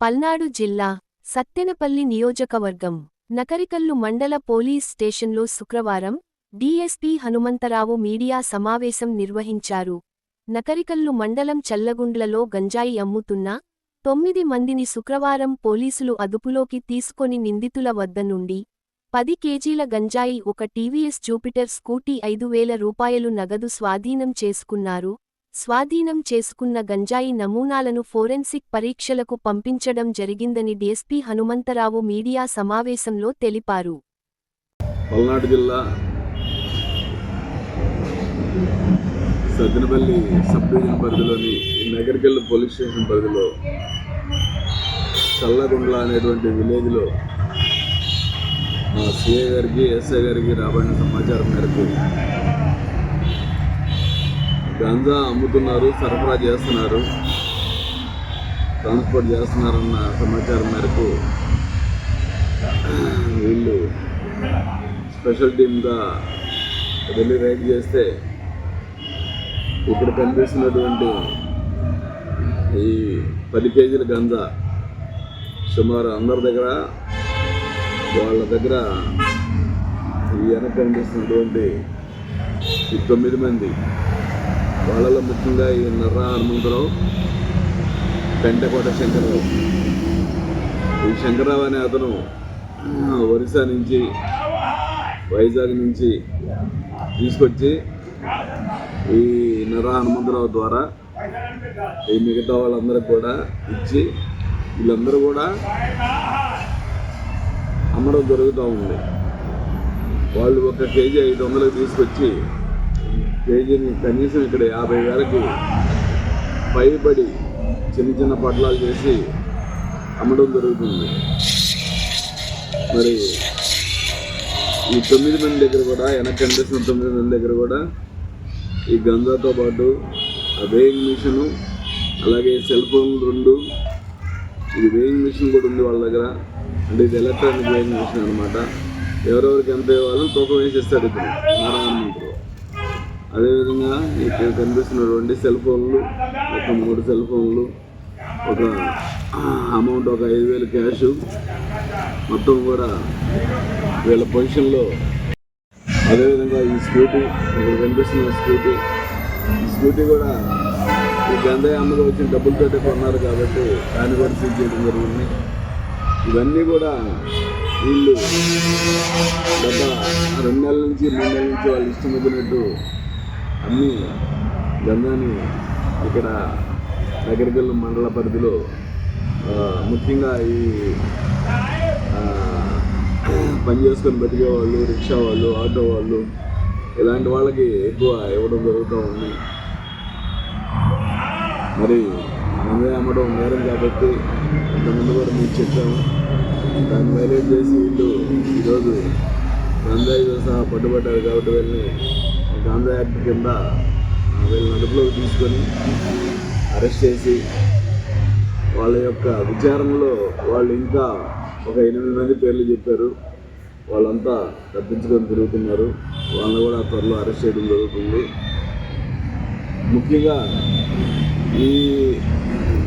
పల్నాడు జిల్లా సత్తెనపల్లి నియోజకవర్గం నకరికల్లు మండల పోలీస్ స్టేషన్లో శుక్రవారం డీఎస్పీ హనుమంతరావు మీడియా సమావేశం నిర్వహించారు. నకరికల్లు మండలం చల్లగుండ్లలో గంజాయి అమ్ముతున్న తొమ్మిది మందిని శుక్రవారం పోలీసులు అదుపులోకి తీసుకొని నిందితుల వద్ద నుండి పది కేజీల గంజాయి ఒక టీవీఎస్ జూపిటర్ స్కూటీ ఐదు వేల రూపాయలు నగదు స్వాధీనం చేసుకున్నారు. స్వాధీనం చేసుకున్న గంజాయి నమూనాలను ఫోరెన్సిక్ పరీక్షలకు పంపించడం జరిగిందని డీఎస్పీ హనుమంతరావు మీడియా సమావేశంలో తెలిపారు. పల్నాడు జిల్లా సజ్జనపల్లి సబ్ డివిజన్ పరిధిలోని నగరికెళ్ళ పోలీస్ స్టేషన్ పరిధిలో చల్లగుండ్ల అనేటువంటి విలేజ్లో మా సిఏ గారికి ఎస్ఐ గారికి రాబడిన సమాచారం మేరకు గంజా అమ్ముతున్నారు సరఫరా చేస్తున్నారు ట్రాన్స్పోర్ట్ చేస్తున్నారన్న సమాచారం మేరకు వీళ్ళు స్పెషల్ టీమ్గా వెళ్ళి రైడ్ చేస్తే ఇక్కడ కనిపిస్తున్నటువంటి ఈ పది కేజీల గంజా సుమారు అందరి దగ్గర వాళ్ళ దగ్గర ఈ వెనక కనిపిస్తున్నటువంటి ఈ తొమ్మిది మంది వాళ్ళలో ముఖ్యంగా ఈ నర్రా హనుమంతరావు పెంటకోట శంకరరావు. ఈ శంకరరావు అనే అతను ఒరిస్సా నుంచి వైజాగ్ నుంచి తీసుకొచ్చి ఈ నర్రా హనుమంతరావు ద్వారా ఈ మిగతా వాళ్ళందరికి కూడా ఇచ్చి వీళ్ళందరూ కూడా అమ్మడం జరుగుతూ ఉంది. వాళ్ళు ఒక కేజీ ఐదు వందలకు తీసుకొచ్చి కేజీని కనీసం ఇక్కడ యాభై వేలకి పైబడి చిన్న చిన్న పట్లాలు చేసి అమ్మడం జరుగుతుంది. మరి ఈ తొమ్మిది మంది దగ్గర కూడా వెనక కనిపిస్తున్న తొమ్మిది మంది దగ్గర కూడా ఈ గంజాతో పాటు ఆ వేయింగ్ మిషను అలాగే సెల్ ఫోన్లు రెండు ఇది వేయింగ్ మిషన్ కూడా ఉంది వాళ్ళ దగ్గర. అంటే ఇది ఎలక్ట్రానిక్ వేయింగ్ మిషన్ అనమాట ఎవరెవరికి ఎంత ఇవ్వాలో తూకం వేసేస్తాడు ఇప్పుడు నారాయణమంత్రులు అదేవిధంగా ఇక్కడ కనిపిస్తున్నటువంటి సెల్ ఫోన్లు ఒక మూడు సెల్ ఫోన్లు ఒక అమౌంట్ ఒక ఐదు వేలు క్యాష్ మొత్తం కూడా వీళ్ళ పొజిషన్లో. అదేవిధంగా ఈ స్కూటీ ఇక్కడ కనిపిస్తున్న స్కూటీ. ఈ స్కూటీ కూడా ఈ గంధయ్య అమ్మగా వచ్చిన డబ్బులతో కొన్నారు కాబట్టి దాన్ని కూడా సీజ్ చేయడం జరిగింది. ఇవన్నీ కూడా వీళ్ళు గత రెండు నెలల నుంచి మూడు నెలల నుంచి వాళ్ళు ఇష్టం వచ్చినట్టు అన్ని గంధాన్ని ఇక్కడ నగరికల్లు మండల పరిధిలో ముఖ్యంగా ఈ పని చేసుకొని బతికే వాళ్ళు రిక్షా వాళ్ళు ఆటో వాళ్ళు ఇలాంటి వాళ్ళకి ఎక్కువ ఇవ్వడం జరుగుతూ ఉంది. మరి ముందే అమ్మడం నేరం కాబట్టి ఇంతకుముందు కూడా మీకు చెప్పాము. దాన్ని వైలేట్ చేసి వీళ్ళు ఈరోజు గంజాయితో సహా పట్టుబడ్డారు కాబట్టి వెళ్ళి గాంజా యాక్ట్ కింద వీళ్ళని అదుపులోకి తీసుకొని అరెస్ట్ చేసి వాళ్ళ యొక్క విచారణలో వాళ్ళు ఇంకా ఒక ఎనిమిది మంది పేర్లు చెప్పారు. వాళ్ళంతా తప్పించుకొని తిరుగుతున్నారు. వాళ్ళని కూడా త్వరలో అరెస్ట్ చేయడం జరుగుతుంది. ముఖ్యంగా ఈ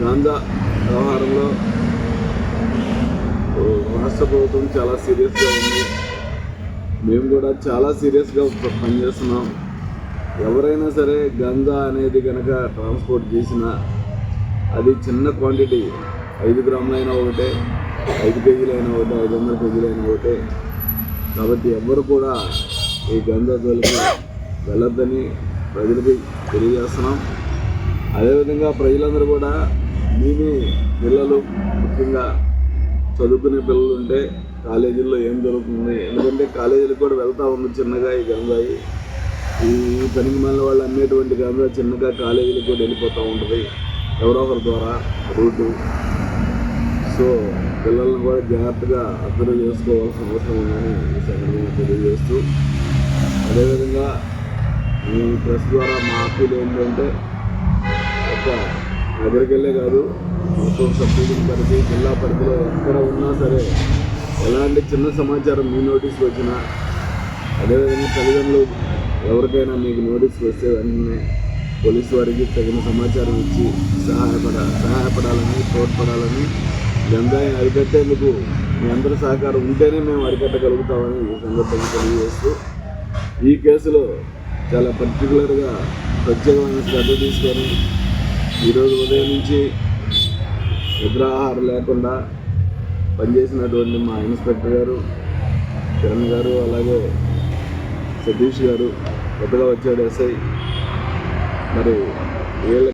గాంజా వ్యవహారంలో రాష్ట్ర ప్రభుత్వం చాలా సీరియస్గా ఉంది. మేము కూడా చాలా సీరియస్గా పనిచేస్తున్నాం. ఎవరైనా సరే గంజా అనేది కనుక ట్రాన్స్పోర్ట్ చేసినా అది చిన్న క్వాంటిటీ ఐదు గ్రాములైనా ఒకటే ఐదు కేజీలైనా ఒకటే ఐదు వందల కేజీలైనా ఒకటే. కాబట్టి ఎవ్వరు కూడా ఈ గంజా జోలికి వెళ్ళొద్దని ప్రజలకి తెలియజేస్తున్నాం. అదేవిధంగా ప్రజలందరూ కూడా మీ పిల్లలు ముఖ్యంగా చదువుకునే పిల్లలు ఉంటే కాలేజీల్లో ఏం జరుగుతుంది? ఎందుకంటే కాలేజీలకు కూడా వెళ్తా ఉంది చిన్నగా ఈ గంజాయి ఈ పనికి మళ్ళీ వాళ్ళు అమ్మేటువంటి గంజా చిన్నగా కాలేజీలకు కూడా వెళ్ళిపోతూ ఉంటుంది. ఎవరో ఒకరి ద్వారా రూటు. సో పిల్లల్ని కూడా జాగ్రత్తగా అర్థం చేసుకోవాల్సిన అవసరం ఉందని ఈ సందర్భంగా తెలియజేస్తూ అదేవిధంగా ఈ ప్రెస్ ద్వారా మా అప్పీలు ఏంటంటే ఒక నగరికెళ్ళే కాదు మొత్తం సబ్సిడీ పరిధి జిల్లా పరిధిలో ఎక్కడ ఉన్నా సరే ఎలాంటి చిన్న సమాచారం మీ నోటీస్కి వచ్చినా అదేవిధంగా తల్లిదండ్రులు ఎవరికైనా మీకు నోటీస్ వస్తే వెంటనే పోలీసు వారికి తగిన సమాచారం ఇచ్చి సహాయపడ సహాయపడాలని తోడ్పడాలని గంజాయిని అరికట్టేందుకు మీ అందరి సహకారం ఉంటేనే మేము అరికట్టగలుగుతామని ఈ సందర్భంగా తెలియజేస్తూ ఈ కేసులో చాలా పర్టికులర్గా ప్రత్యేకమైన శ్రద్ధ తీసుకొని ఈరోజు ఉదయం నుంచి నిద్రాహారం లేకుండా పనిచేసినటువంటి మా ఇన్స్పెక్టర్ గారు కిరణ్ గారు అలాగే సతీష్ గారు కొత్తగా వచ్చాడు ఎస్ఐ. మరి వీళ్ళ